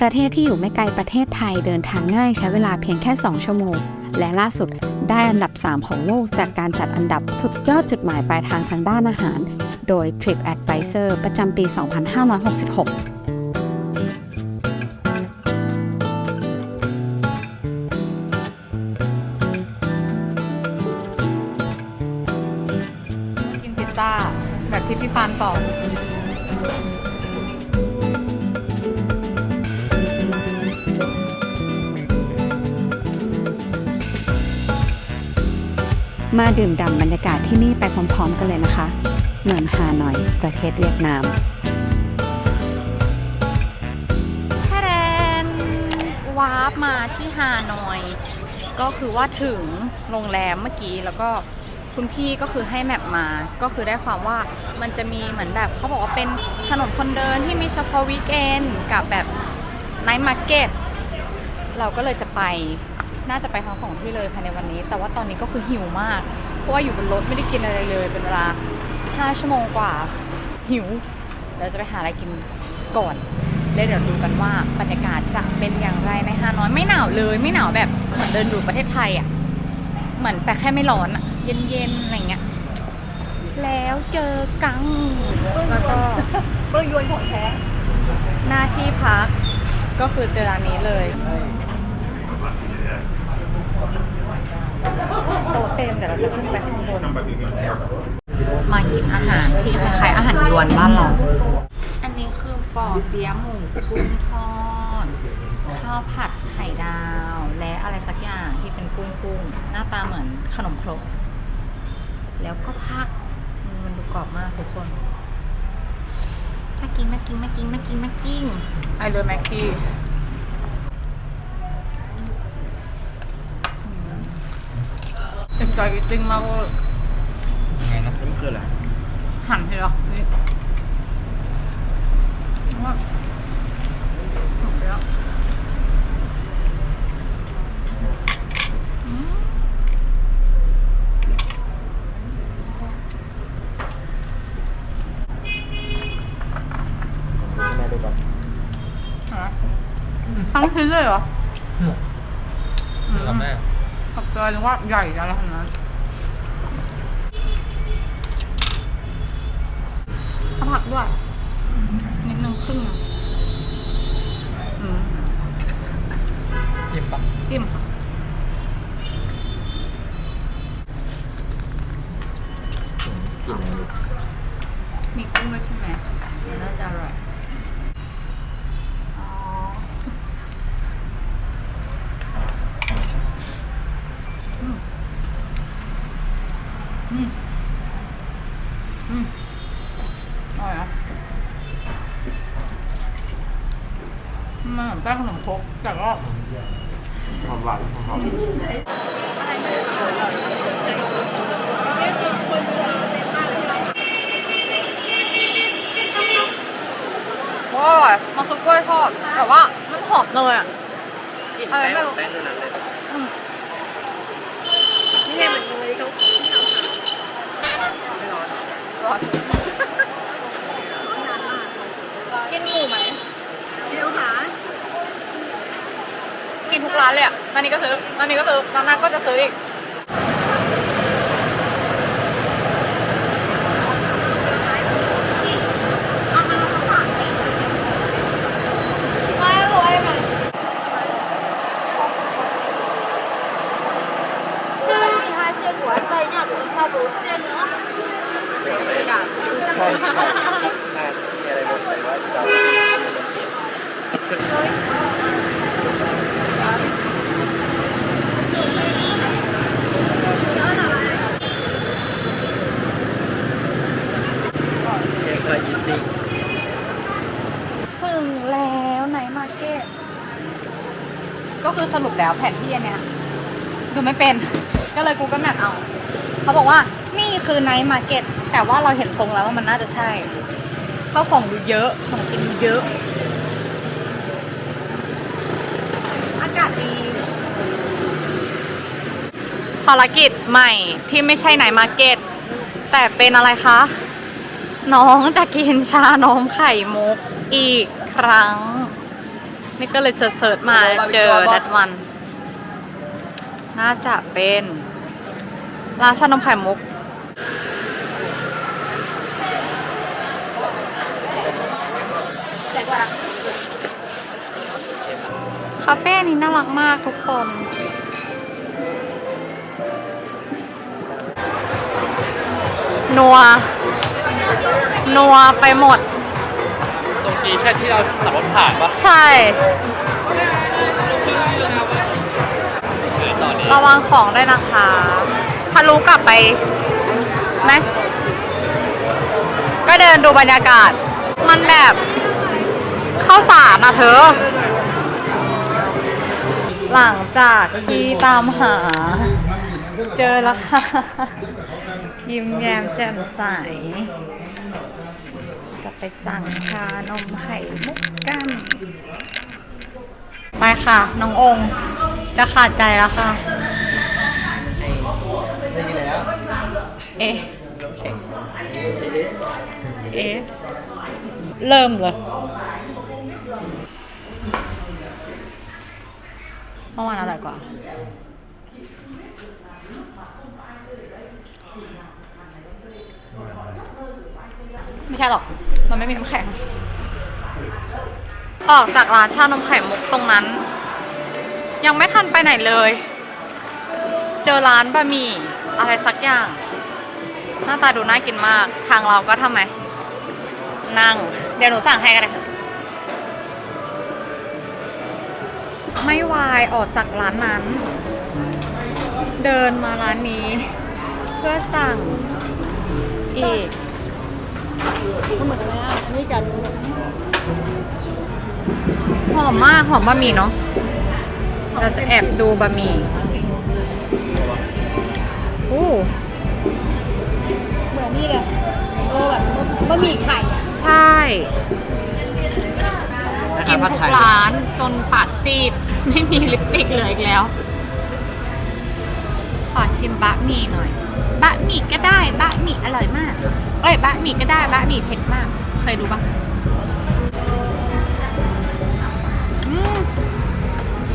ประเทศที่อยู่ไม่ไกลประเทศไทยเดินทางง่ายใช้เวลาเพียงแค่ 2 ชั่วโมง และล่าสุดได้อันดับ 3 ของโลกจากการจัดอันดับสุดยอดจุดหมายปลายทางทางด้านอาหาร โดย Trip Advisor ประจำปี 2566กินพิซซ่าแบบที่พี่ฟานบอก มาดื่มด่ำบรรยากาศที่นี่ไปพร้อมๆกันเลยนะคะ เมืองฮานอยประเทศเวียดนามแค่แดนวาร์ปมาที่ฮานอย ก็คือว่าถึงโรงแรมเมื่อกี้แล้วก็คุณพี่ก็คือให้แมปมา ก็คือได้ความว่ามันจะมีเหมือนแบบเขาบอกว่าเป็นถนนคนเดินที่มีเฉพาะวีคเอนกับแบบไนท์มาร์เก็ตเราก็เลยจะไป น่าจะไปทั้งสองที่เลยภายในวันนี้ แต่ว่าตอนนี้ก็คือหิวมาก เพราะว่าอยู่บนรถไม่ได้กินอะไรเลย เป็นเวลา5ชั่วโมงกว่า หิวเดี๋ยวจะไปหาอะไรกินก่อนแล้วเดี๋ยวดูกันว่าบรรยากาศจะเป็นอย่างไรในฮานอยไม่หนาวเลยไม่หนาวแบบเหมือนเดินดูประเทศไทยอะเหมือนแต่แค่ไม่ร้อนอะเย็นๆอะไรเงี้ยแล้วเจอกังแล้วก็เปิ้งยวนของแท้หน้าที่พักก็คือเจอร้านนี้เลยโต๊ะ เต็มแต่เราจะขึ้นไปข้างบนมากินอาหารที่คล้ายๆอาหารยวนบ้านเราอันนี้คือปอเปี๊ยะหมูกุ้งทอดข้าวผัดไข่ดาว และอะไรสักอย่างที่เป็นกุ้งกุ้งๆหน้าตาเหมือนขนมครกแล้วก็ผักอืมมันดูกรอบมากทุกคนมากินมากินมากินมากินมากินไอเลิฟแม็กกี้ จอยกิตติ้งมากเวอร์ไงนะนี่คืออะไรหั่นทีละนี่ว่าหมดแล้วอืมแม่ดูก่อนฮะทั้งชิ้นเลยเหรอ หมด อืม แล้วแม่ ขอบใจนึกว่าใหญ่อะไรขนาดนั้นข้าวผักด้วย นิดนึงครึ่งหนึ่งอืมจิ้มปะจิ้มค่ะจิ้มเลยมีกุ้งด้วยใช่ไหมน่าจะอร่อยอ๋ออืมอืม อืมอร่อยอะมันเหมือนแป้งขนมครกแต่ก็หอมหวานหอมอร่อยมันคือกล้วยทอดแต่ว่ามันหอมเลยอะอะไรไม่รู้แป้งด้วยนะเลย อืม นี่ไงเหมือนเลยเขา ร้อนกินหมูไหม เดี๋ยวหา กิน ทุกร้านเลยอะร้านนี้ก็ซื้อร้านนี้ก็ซื้อร้านนั้นก็จะซื้ออีก ผนที่อันเนี้ยดูไม่เป็น ก็เลยกูก็แมปเอา เขาบอกว่านี่คือไนท์มาร์เก็ตแต่ว่าเราเห็นทรงแล้วว่ามันน่าจะใช่ข้าวของดูเยอะของกินเยอะ อากาศดีภารกิจใหม่ที่ไม่ใช่ไนท์มาร์เก็ตแต่เป็นอะไรคะ น้องจะกินชานมไข่มุกอีกครั้ง นี่ก็เลยเสิร์ชมาเจอดัดวัน น่าจะเป็นร้านชานมไข่มุก คาเฟ่นี้น่ารักมากทุกคนนัว นัวไปหมด ตรงนี้แค่ที่เราขับรถผ่านปะใช่ ระวังของด้วยนะคะถ้ารู้กลับไปไหมก็เดินดูบรรยากาศ มันแบบเข้าสารนะเธอ หลังจากที่ตามหา เจอแล้วค่ะ ยิ้มแย้มแจ่มใส จะไปสั่งชานมไข่มุกกัน ไปค่ะ น้ององค์ จะขาดใจแล้วค่ะ ได้ยินแล้วเอ๊ะเอ๊ะเริ่มเลยเมื่อวานอร่อยกว่า ไม่ใช่หรอก มันไม่มีน้ำแข็ง ออกจากร้านชานมไข่มุกตรงนั้น ยังไม่ทันไปไหนเลย เจอร้านบะหมี่อะไรสักอย่าง หน้าตาดูน่ากินมาก ทางเราก็ทำไม นั่ง เดี๋ยวหนูสั่งให้กันเลยค่ะไม่วายออกจากร้านนั้น เดินมาร้านนี้ เพื่อสั่งอีกหอมมากหอมบะหมี่เนาะ เราจะแอบดูบะหมี่อู้เหมือนนี่เลยเออแบบบะหมี่ไข่อะใช่ กินทุกร้านจนปากซีด ไม่มีลิปสติกเหลืออีกแล้ว ขอชิมบะหมี่หน่อย บะหมี่ก็ได้ บะหมี่อร่อยมาก เอ้ย บะหมี่ก็ได้ บะหมี่เผ็ดมาก เคยดูปะ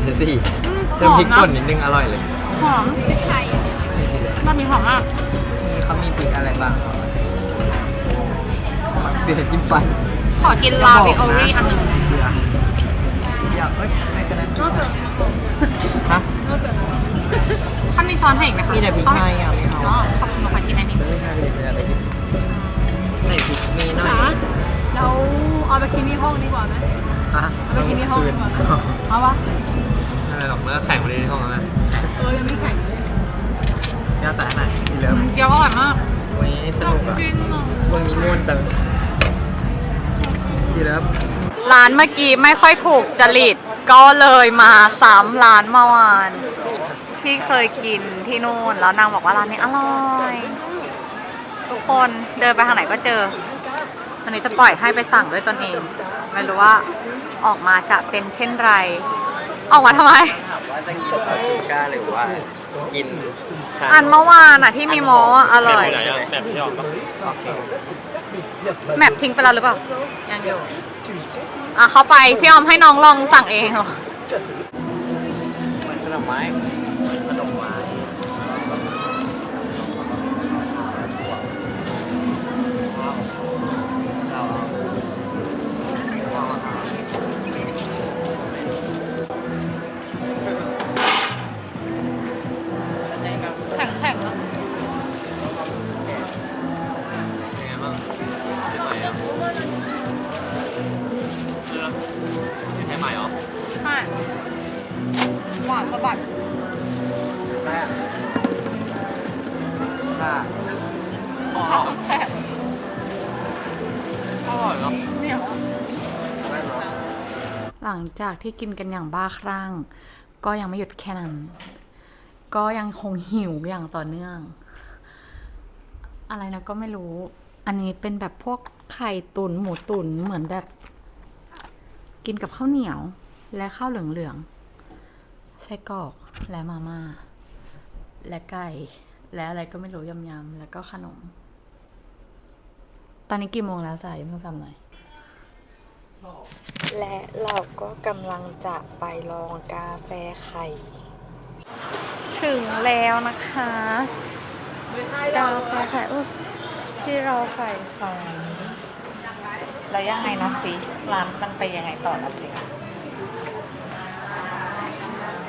ใช่สิอืมเติมพริกหอป่นนะนิดนึงอร่อยเลยหอมพริกไทยบะหมี่หอมมากนี่เขามีพริกอะไรบ้างเดือดจิ้มฟันขอกินลาบิโอรี่อันหนึ่งอยากเอ้ยไม่ก็ได้ฮะข้ามีช้อนให้อีกไหมคะมีแต่พริกไทยอะไม่เอาอ๋อขอบคุณค่ะกินอันนี้ไม่ได้ไม่ได้ไม่ได้ใส่พริกมีหน่อยเราเอาไปกินที่ห้องดีกว่าไหมฮะเอาไปกินที่ห้องดีกว่าเอาปะ ไม่เป็นไรหรอกเมื่อแข่งไปในห้องแล้วนะเออยังไม่แข็งเลยแก้วแต่ไหนพี่เลิฟเกี๊ยวอร่อยมากวันนี้สนุกอะจริงอะวันนี้ม่วนจังพี่เลิฟร้านเมื่อกี้ไม่ค่อยถูกจริต ก็เลยมาซ้ำร้านเมื่อวาน ที่เคยกินที่นู่น แล้วนางบอกว่าร้านนี้อร่อย ทุกคนเดินไปทางไหนก็เจอวันนี้จะปล่อยให้ไปสั่งด้วยตนเอง ไม่รู้ว่าออกมาจะเป็นเช่นไร ออกมาทำไมถาม ว่าจะกินปาชูก้าหรือว่ากินชาอันเมื่อวานอะที่มีมอสอร่อยแบบที่ออกปะโอเคแมปทิ้งไปแล้วหรือเปล่า ยังอยู่ อะเข้าไป พี่ออมให้น้องลองสั่งเองเหรอเหมือนขนมไม้ ลังจากที่กินกันอย่างบ้าคลั่ง ก็ยังไม่หยุดแค่นั้น ก็ยังคงหิวอย่างต่อเนื่อง อะไรนะก็ไม่รู้ อันนี้เป็นแบบพวกไข่ตุนหมูตุนเหมือนแบบ กินกับข้าวเหนียวและข้าวเหลืองๆไส้กรอกและมาม่าและไก่และอะไรก็ไม่รู้ยำๆแล้วก็ขนม ตอนนี้กี่โมงแล้วสายยังเพิ่งทำหน่อย และเราก็กำลังจะไปลองกาแฟไข่ ถึงแล้วนะคะ กาแฟไข่อุสที่เราใฝ่ฝันแล้วยังไงนะสิร้านมันไปยังไงต่อนะสิ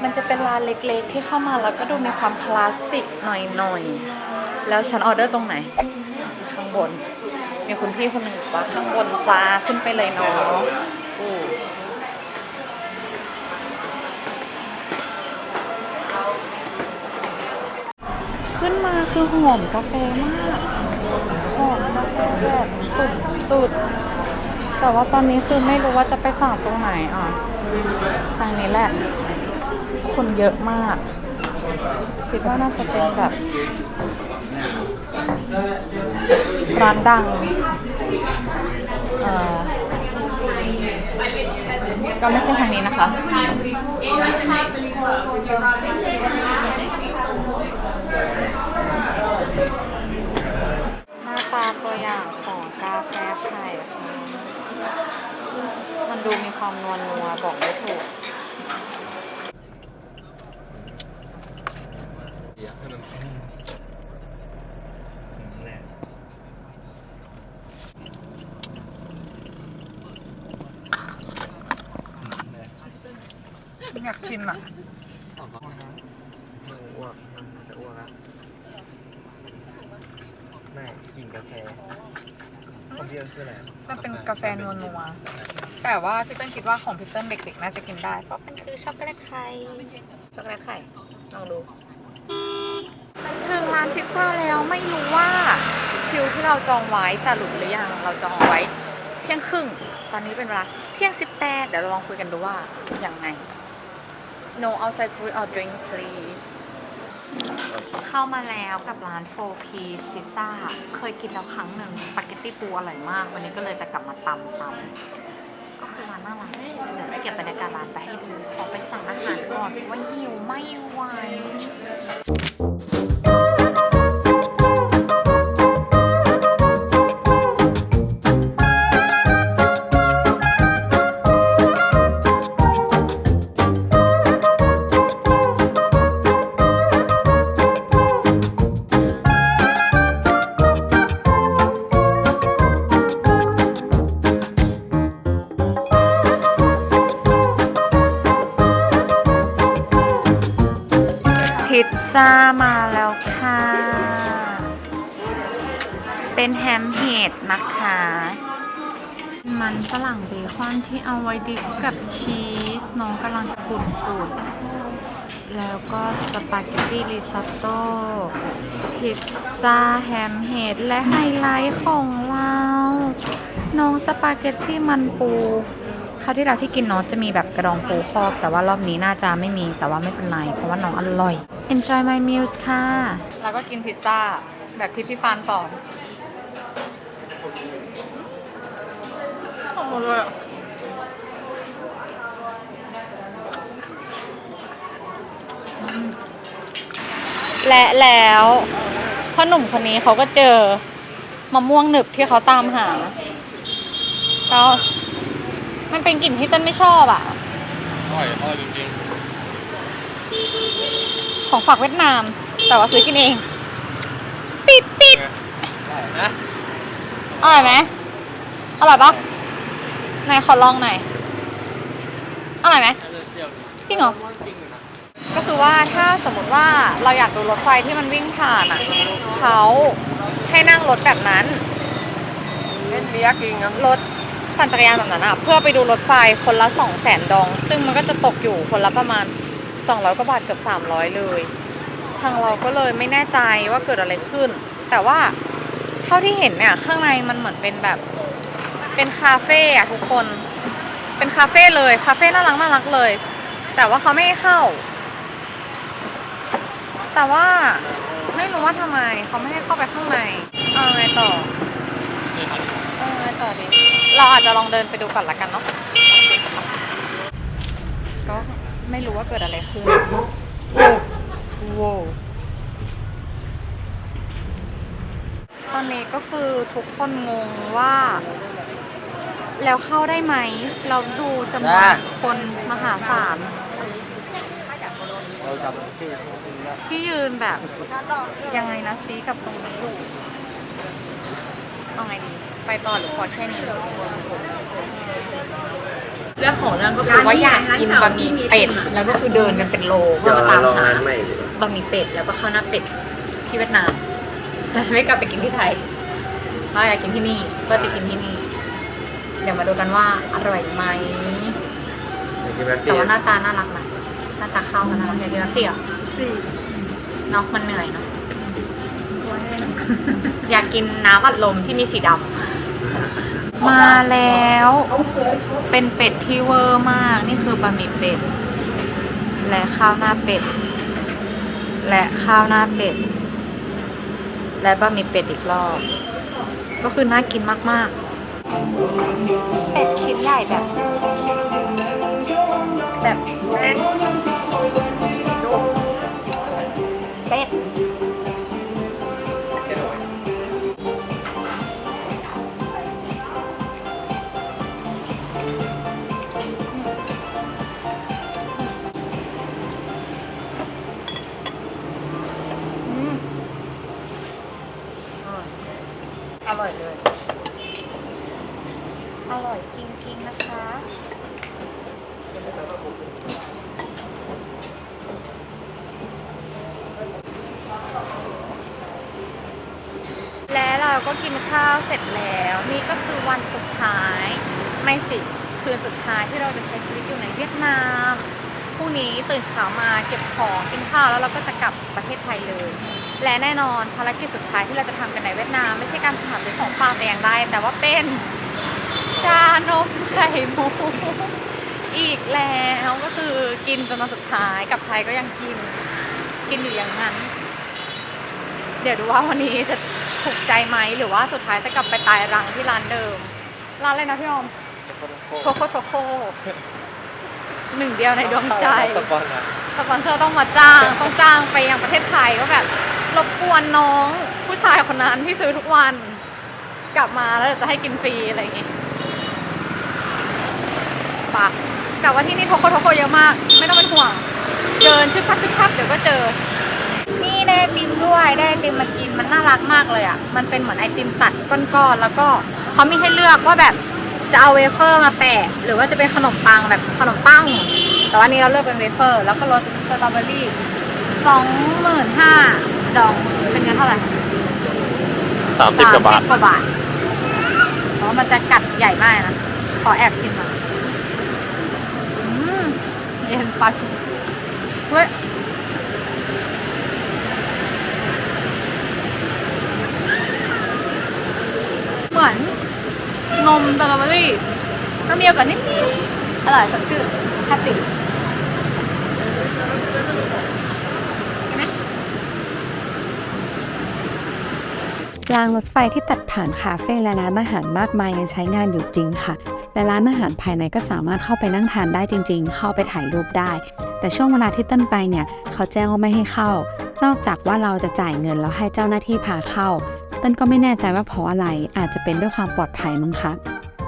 มันจะเป็นร้านเล็กๆ ที่เข้ามาแล้วก็ดูมีความคลาสสิกหน่อยๆ แล้วฉันออเดอร์ตรงไหน ข้างบน มีคุณพี่คนหนึ่งบอกว่าข้างบนจ้าขึ้นไปเลยเนาะอู้ขึ้นมาคือหอมกาแฟมากหอมกาแฟแบบสุดๆแต่ว่าตอนนี้คือไม่รู้ว่าจะไปสั่งตรงไหนอะทางนี้แหละ คนเยอะมาก คิดว่าน่าจะเป็นแบบ ร้านดังเอ่อก็ไม่ใช่ทางนี้นะคะ หน้าตาตัวอย่างของกาแฟไข่ค่ะมันดูมีความนวลนัวบอกไม่ถูก อยากชิมอะ มึงอ้วกมันจะอ้วกอะไม่กลิ่นกาแฟของพี่เอิญคืออะไร มันเป็นกาแฟนัวนัวๆแต่ ว่าพี่เติ้ลคิดว่าของพี่เติ้ลเด็กๆน่าจะกินได้ เพราะมันคือช็อกโกแลตไข่ช็อกโกแลตไข่ลองดูถึงร้านพิซซ่าแล้วไม่รู้ว่าคิวที่เราจองไว้จะหลุดหรือยังเราจองไว้ เที่ยงครึ่งตอนนี้เป็นเวลาเที่ยงสิบแปดเดี๋ยวเราลองคุยกันดูว่าอย่างไง No outside food or drink please เข้ามาแล้วกับร้าน4 piece pizza เคยกินแล้วครั้งหนึ่งสปาเกตตี้ปูอร่อยมาก วันนี้ก็เลยจะกลับมาตำตำก็ คือร้านน่ารักเดี๋ยวจะเก็บบรรยากาศร้านไปให้ดู ขอไปสั่งอาหารก่อนว่าหิวไม่ไหว เป็นแฮมเฮดนะคะ มันฝรั่งเบคอนที่เอาไว้ดิปกับชีสน้องกำลังจะปุ่นตุ่นแล้วก็สปาเกตตี้ริซอตโต้พิซซ่าแฮมเฮดและไฮไลท์ของเราน้องสปาเกตตี้มันปูคราวที่เราที่กินเนาะจะมีแบบกระดองปูครอบ แต่ว่ารอบนี้น่าจะไม่มีแต่ว่าไม่เป็นไร เพราะว่าน้องอร่อย Enjoy my meals ค่ะ แล้วก็กินพิซซ่าแบบที่พี่ฟานสอนโอ้โห เลยอะและแล้วพ่อหนุ่มคนนี้เขาก็เจอมะม่วงหนึบที่เขาตามหาแล้วมันเป็นกลิ่นที่เต้นไม่ชอบอะ อร่อยอร่อยจริงของฝากเวียดนาม แต่ว่าซื้อกินเอง ปิดปิดๆนะอร่อยไหมอร่อยปะไห นขอลองหน่อยอร่อยไหมน่าจะเปรี้ยวดีจริงเหรอจริงอยู่นะก็คือว่าถ้าสมมติว่าเราอยากดูรถไฟที่มันวิ่งผ่านอะเขาให้นั่งรถแบบนั้นเล่นเบียร์กิงครับรถปั่นจักรยานแบบนั้นอะเพื่อไปดูรถไฟคนละ2 0 0แสนดอง ซึ่งมันก็จะตกอยู่คนละประมาณ 200กว่าบาทเกือบ300 เลย ทางเราก็เลยไม่แน่ใจว่าเกิดอะไรขึ้น แต่ว่าเท่าที่เห็นเนี่ยข้างในมันเหมือนเป็นแบบ เป็นคาเฟ่อะทุกคน เป็นคาเฟ่เลยคาเฟ่น่ารักน่ารักเลย แต่ว่าเขาไม่ให้เข้า แต่ว่าไม่รู้ว่าทำไมเขาไม่ให้เข้าไปข้างในเอาไงต่อเออต่อดีเราอาจจะลองเดินไปดูก่อนละกันเนาะก็ไม่รู้ว่าเกิดอะไรขึ้นโว้วตอนนี้ก็คือทุกคนงงว่า แล้วเข้าได้ไหม เราดูจำนวนได้คนมหาศาล เราจำชื่อที่ยืนแบบ ยังไงนะซีกับตรงนี้อยู่เอาไงดี ไปต่อหรือพอแค่นี้เลยเรื่องของเรื่องก็คือว่าอยากกินบะหมี่เป็ด แล้วก็คือเดินกันเป็นโลเพื่อมาตามหาบะหมี่เป็ดแล้วก็ข้าวหน้าเป็ดที่เวียดนามไม่กลับไปกินที่ไทยเราอยากกินที่นี่ก็จะกินที่นี่ เดี๋ยวมาดูกันว่าอร่อยไหมแต่ว่าหน้าตาน่ารักนะหน้าตาเข้ากันนะอยากกินรัสเซียสี่เนาะมันเหนื่อยเนาะอยากกินน้ำอัดลมที่มีสีดำมาแล้ว เป็นเป็ดที่เวอร์มากนี่คือบะหมี่เป็ด และข้าวหน้าเป็ด และข้าวหน้าเป็ด และบะหมี่เป็ดอีกรอบ ก็คือน่ากินมากๆ เป็ดชิ้นใหญ่แบบ แบบเป็ด เราก็กินข้าวเสร็จแล้ว นี่ก็คือวันสุดท้ายไม่สิคืนสุดท้ายที่เราจะใช้ชีวิตอยู่ในเวียดนามพรุ่งนี้ตื่นเช้ามาเก็บของกินข้าวแล้วเราก็จะกลับประเทศไทยเลย และแน่นอนภารกิจสุดท้ายที่เราจะทำกันในเวียดนาม ไม่ใช่การหาซื้อของฝากแต่อย่างใดแต่ว่าเป็นชานมไข่มุกอีกแล้วก็คือกินจนมาสุดท้ายกลับไทยก็ยังกิน กินอยู่อย่างนั้น เดี๋ยวดูว่าวันนี้จะ ถูกใจไหมหรือว่าสุดท้ายจะกลับไปตายรังที่ร้านเดิม ร้านอะไรนะพี่ออมโคโคโคโคหนึ่งเดียวในดวงใจสปอนนะสปอนเซอร์ต้องมาจ้างต้องจ้างไปยังประเทศไทยว่าแบบรบกวนน้องผู้ชายคนนั้นที่ซื้อทุกวัน กลับมาแล้วเดี๋ยวจะให้กินฟรีอะไรอย่างงี้ปะแต่ว่าที่นี่โทโคโทโคเยอะมาก ไม่ต้องเป็นห่วง เดินชึบพับชึบพับเดี๋ยวก็เจอ นี่ได้ไอติมด้วยได้ไอติมมากินมันน่ารักมากเลยอะ มันเป็นเหมือนไอติมตัดก้อนๆแล้วก็เขามีให้เลือกว่าแบบจะเอาเวเฟอร์มาแปะ หรือว่าจะเป็นขนมปังแบบขนมปัง แต่ว่านี้เราเลือกเป็นเวเฟอร์ แล้วก็รสสตรอเบอรี่สองหมื่นห้าดองเป็นเงินเท่าไหร่สามสิบกว่าบาท30กว่าบาทเพราะว่ามันจะกัดใหญ่มากนะ ขอแอบชิมหน่อยอืมเย็นฟัดเฮ้ย มือนนมสตรอเบอรี่ก็มีโอกาสนิดๆอร่อยสดชื่นแฮปปี้รางรถไฟที่ตัดผ่านคาเฟ่และร้านอาหารมากมายยังใช้งานอยู่จริงค่ะ และร้านอาหารภายในก็สามารถเข้าไปนั่งทานได้จริง ๆ เข้าไปถ่ายรูปได้ แต่ช่วงเวลาที่ต้นไปเนี่ย เขาแจ้งว่าไม่ให้เข้า นอกจากว่าเราจะจ่ายเงินแล้วให้เจ้าหน้าที่พาเข้า ต้นก็ไม่แน่ใจว่าเพราะอะไรอาจจะเป็นด้วยความปลอดภัยมั้งคะ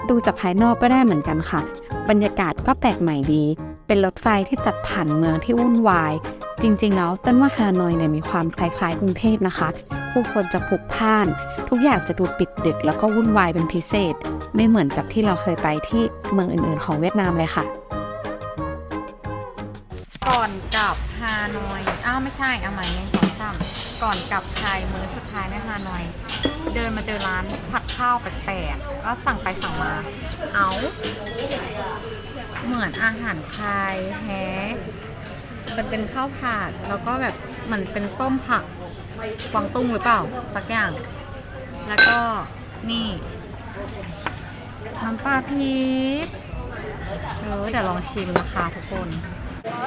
ดูจากภายนอกก็ได้เหมือนกันค่ะ บรรยากาศก็แปลกใหม่ดี เป็นรถไฟที่ตัดผ่านเมืองที่วุ่นวาย จริงๆแล้วต้นว่าฮานอยเนี่ยมีความคล้ายๆกรุงเทพนะคะ ผู้คนจะพลุกพ่าน ทุกอย่างจะดูปิดดึกแล้วก็วุ่นวายเป็นพิเศษ ไม่เหมือนกับที่เราเคยไปที่เมืองอื่นๆ ของเวียดนามเลยค่ะก่อนกลับฮานอย อ้าวไม่ใช่เอาใหม่หนึ่งสองสาม ก่อนกลับไทยมื้อสุดท้ายในฮานอย เดินมาเจอร้านผัดข้าวแปลกๆก็สั่งไปสั่งมา เอา เหมือนอาหารไทยแฮะมันเป็นข้าวผัดแล้วก็แบบเหมือนเป็นต้มผักกวางตุ้งหรือเปล่า สักอย่าง แล้วก็นี่น้ำปลาพริกเออเดี๋ยวลองชิมนะคะทุกคน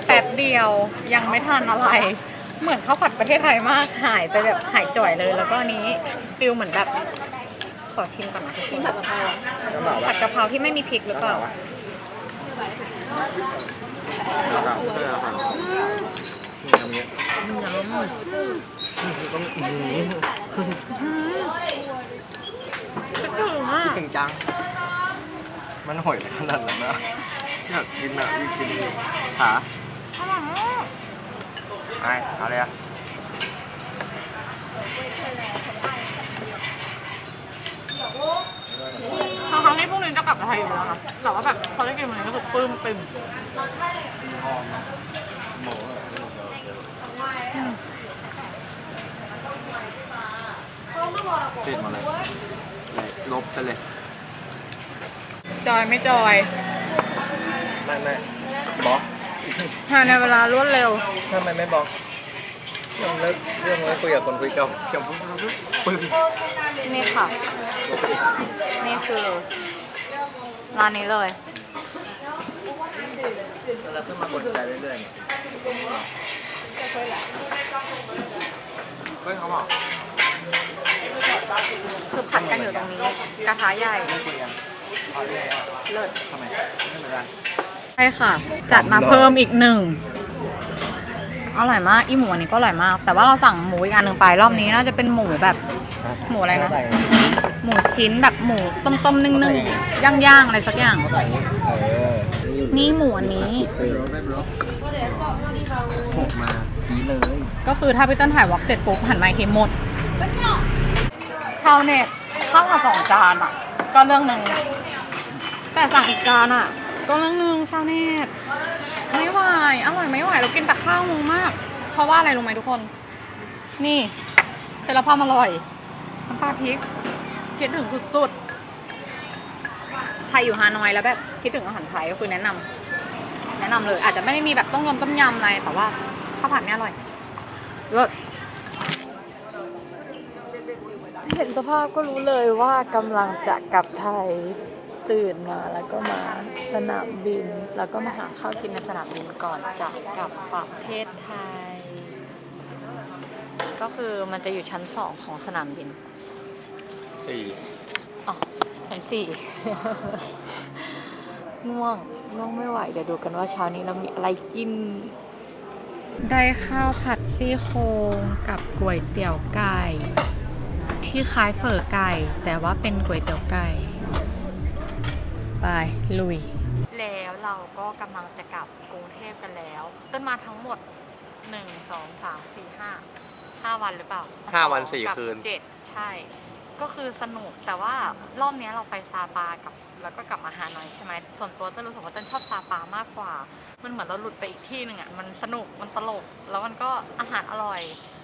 แป๊บเดียวยังไม่ทันอะไร เหมือนข้าวผัดประเทศไทยมากหายไปแบบหายจ่อยเลย แล้วก็อันนี้ฟิลเหมือนแบบ ขอชิมก่อนนะทุกคนผัดกะเพราที่ไม่มีพริกหรือเปล่าคิดถึงอะเก่งจัง มันห่วยขนาดนั้นนะอยากกินอะอยากกินอีกหา ไอ้เอาเลยอะทั้งๆที่พวกนี้จะกลับไทยอยู่แล้วนะแต่ว่าแบบพอได้กินมันนี้ก็คือปลื้มปริ่มติดมาเลยลบไปเลยจอยไม่จอย ไม่ไม่บล็อก ทานในเวลารวดเร็ว ทำไมไม่บล็อกเรื่องเลิกเรื่องไว้คุยกับคนคุยกับเขียวปุ๊บปุ๊บปุ๊บปึ้งนี่ค่ะ นี่คือร้านนี้เลย แล้วขึ้นมากดใจเรื่อยๆเนี่ยเฮ้ยเขาบอกคือผัดกันอยู่ตรงนี้ กระทะใหญ่ ไม่คุยกันเอาเรื่อยๆอะเลิศทำไมไม่เหมือนกัน ใช่ค่ะ จัดมาเพิ่มอีกหนึ่งอร่อยมากอีหมูอันนี้ก็อร่อยมาก แต่ว่าเราสั่งหมูอีกอันหนึ่งไปรอบนี้น่าจะเป็นหมูแบบ หมูอะไรนะ หมูชิ้นแบบหมูต้มๆนึ่งๆย่างๆอะไรสักอย่างเออนี่หมูอันนี้เออไม่บล็อกหกมาดีเลย ก็คือถ้าพี่เต้นถ่ายวอล์กเสร็จปุ๊บหันมาอีกทีหมด ชาวเน็ตข้าวกับสองจานอะ ก็เรื่องหนึ่งแต่สั่งอีกจานอะ ก็เรื่องนึงชาวเน็ตไม่ไหวอร่อยไม่ไหวเรากินแต่ข้าวงงมาก เพราะว่าอะไรรู้ไหมทุกคน นี่เสร็จแล้วความอร่อยน้ำปลาพริกคิดถึงสุดๆใครอยู่ฮานอยแล้วแบบคิดถึงอาหารไทยก็คือแนะนำแนะนำเลย อาจจะไม่ได้มีแบบต้มยำต้มยำอะไรแต่ว่าข้าวผัดเนี่ยอร่อยเลิศเห็นสภาพก็รู้เลยว่ากำลังจะกลับไทย ตื่นมาแล้วก็มาสนามบิน แล้วก็มาหาข้าวกินในสนามบินก่อนจะกลับประเทศไทย ก็คือมันจะอยู่ชั้นสองของสนามบินสี่อ๋อชั้นสี่ง่วงง่วงไม่ไหวเดี๋ยวดูกันว่าเช้านี้เรามีอะไรกิน ได้ข้าวผัดซี่โครงกับก๋วยเตี๋ยวไก่ ที่คล้ายเฝอไก่ แต่ว่าเป็นก๋วยเตี๋ยวไก่ ไปลุย แล้วเราก็กำลังจะกลับกรุงเทพกันแล้ว ต้นมาทั้งหมด1 2 3 4 5 5วันหรือเปล่าห้าวันสี่กับคืน เจ็ดใช่ ก็คือสนุกแต่ว่ารอบเนี้ยเราไปซาปากับ แล้วก็กลับมาฮานอยใช่ไหมส่วนตัวเต้นรู้สึกว่าเต้นชอบซาปามากกว่า มันเหมือนเราหลุดไปอีกที่หนึ่งอะมันสนุกมันตลก แล้วมันก็อาหารอร่อย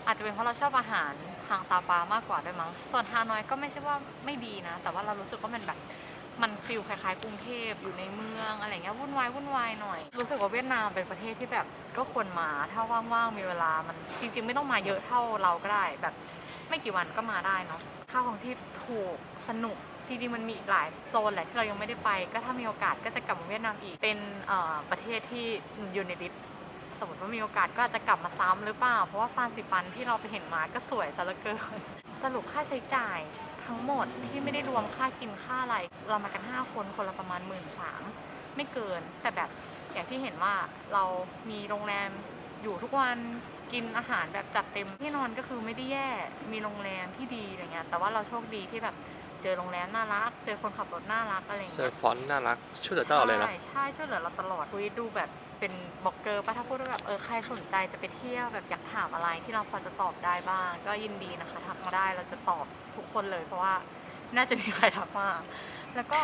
อาจจะเป็นเพราะเราชอบอาหารทางซาปามากกว่าด้วยมั้งส่วนฮานอยก็ไม่ใช่ว่าไม่ดีนะ แต่ว่าเรารู้สึกว่ามันแบบ มันฟิลคล้ายๆกรุงเทพอยู่ในเมืองอะไรเงี้ยวุ่นวายวุ่นวายหน่อย รู้สึกว่าเวียดนามเป็นประเทศที่แบบก็ควรมาถ้าว่างๆมีเวลามันจริง ๆ ไม่ต้องมาเยอะเท่าเราก็ได้แบบไม่กี่วันก็มาได้เนาะค่าของที่ถูกสนุกจริงๆมันมีอีกหลายโซนแหละที่เรายังไม่ได้ไป ก็ถ้ามีโอกาสก็จะกลับมาเวียดนามอีกเป็นประเทศที่อยู่ในลิสต์สมมติว่ามีโอกาสก็อาจจะกลับมาซ้ำหรือเปล่า เพราะว่าฟานซิปันที่เราไปเห็นมาก็สวยซะเหลือเกิน สรุปค่าใช้จ่าย ทั้งหมดที่ไม่ได้รวมค่ากินค่าอะไร เรามากัน 5 คนคนละประมาณหมื่นสามไม่เกิน แต่แบบอย่างที่เห็นว่าเรามีโรงแรมอยู่ทุกวันกินอาหารแบบจัดเต็มที่นอนก็คือไม่ได้แย่ มีโรงแรมที่ดีอะไรเงี้ยแต่ว่าเราโชคดีที่แบบ เจอโรงแรมน่ารัก เจอคนขับรถน่ารักอะไรเจเงี้อยฟอนต์น่ารักช่วยเหลือตลอดเลยนะ ใช่ใช่ช่วยเหลือเราตลอดคุยดูแบบเป็นบล็อกเกอร์ป่ะถ้าพูดว่าแบบเออใครสนใจจะไปเที่ยวแบบอยากถามอะไรที่เราพอจะตอบได้บ้าง ก็ยินดีนะคะทักมาได้เราจะตอบทุกคนเลย เพราะว่าน่าจะมีใครทักมาแล้วก็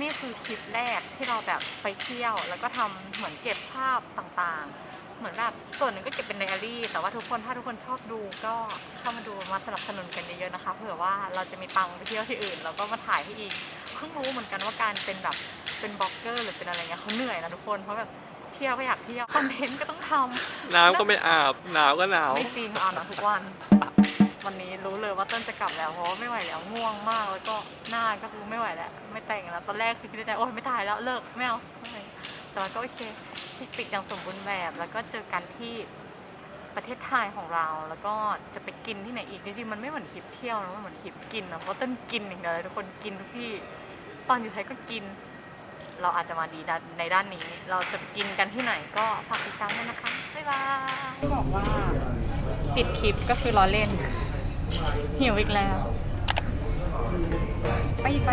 นี่คือคลิปแรกที่เราแบบไปเที่ยว แล้วก็ทำเหมือนเก็บภาพต่างๆ เหมือนแบบส่วนหนึ่งก็เก็บเป็นไดอารี่ แต่ว่าทุกคนถ้าทุกคนชอบดูก็เข้ามาดูมาสนับสนุนกันเยอะๆนะคะเผื่อว่าเราจะมีตังค์ไปเที่ยวที่อื่นเราก็มาถ่ายให้อีกเพิ่งรู้เหมือนกันว่าการเป็นแบบเป็นบล็อกเกอร์หรือเป็นอะไรเงี้ยเขาเหนื่อยนะทุกคนเพราะแบบเที่ยวก็อยากเที่ยวคอนเทนต์ก็ต้องทำน้ำก็ไม่อาบหนาวก็หนาวไม่จริงเอานะทุกวัน วันนี้รู้เลยว่าเต้นจะกลับแล้วเพราะว่าไม่ไหวแล้วง่วงมากแล้วก็หน้าก็คือไม่ไหวแล้วไม่แต่งแล้วตอนแรกคือคิดในใจโอ๊ยไม่ถ่ายแล้วเลิกไม่เอาไม่แต่ว่าก็โอเค ที่ปิดอย่างสมบูรณ์แบบ แล้วก็เจอกันที่ประเทศไทยของเรา แล้วก็จะไปกินที่ไหนอีก จริงๆ มันไม่เหมือนคลิปเที่ยวนะมันเหมือนคลิปกินนะเพราะต้นกินอย่างเดียวเลยทุกคนกินทุกที่ ตอนอยู่ไทยก็กิน เราอาจจะมาดีในด้านนี้ เราจะไปกินกันที่ไหนก็ฝากติดตามด้วยนะคะ บ๊ายบายบอกว่าปิดคลิปก็คือล้อเล่น หิวอีกแล้ว ไปไป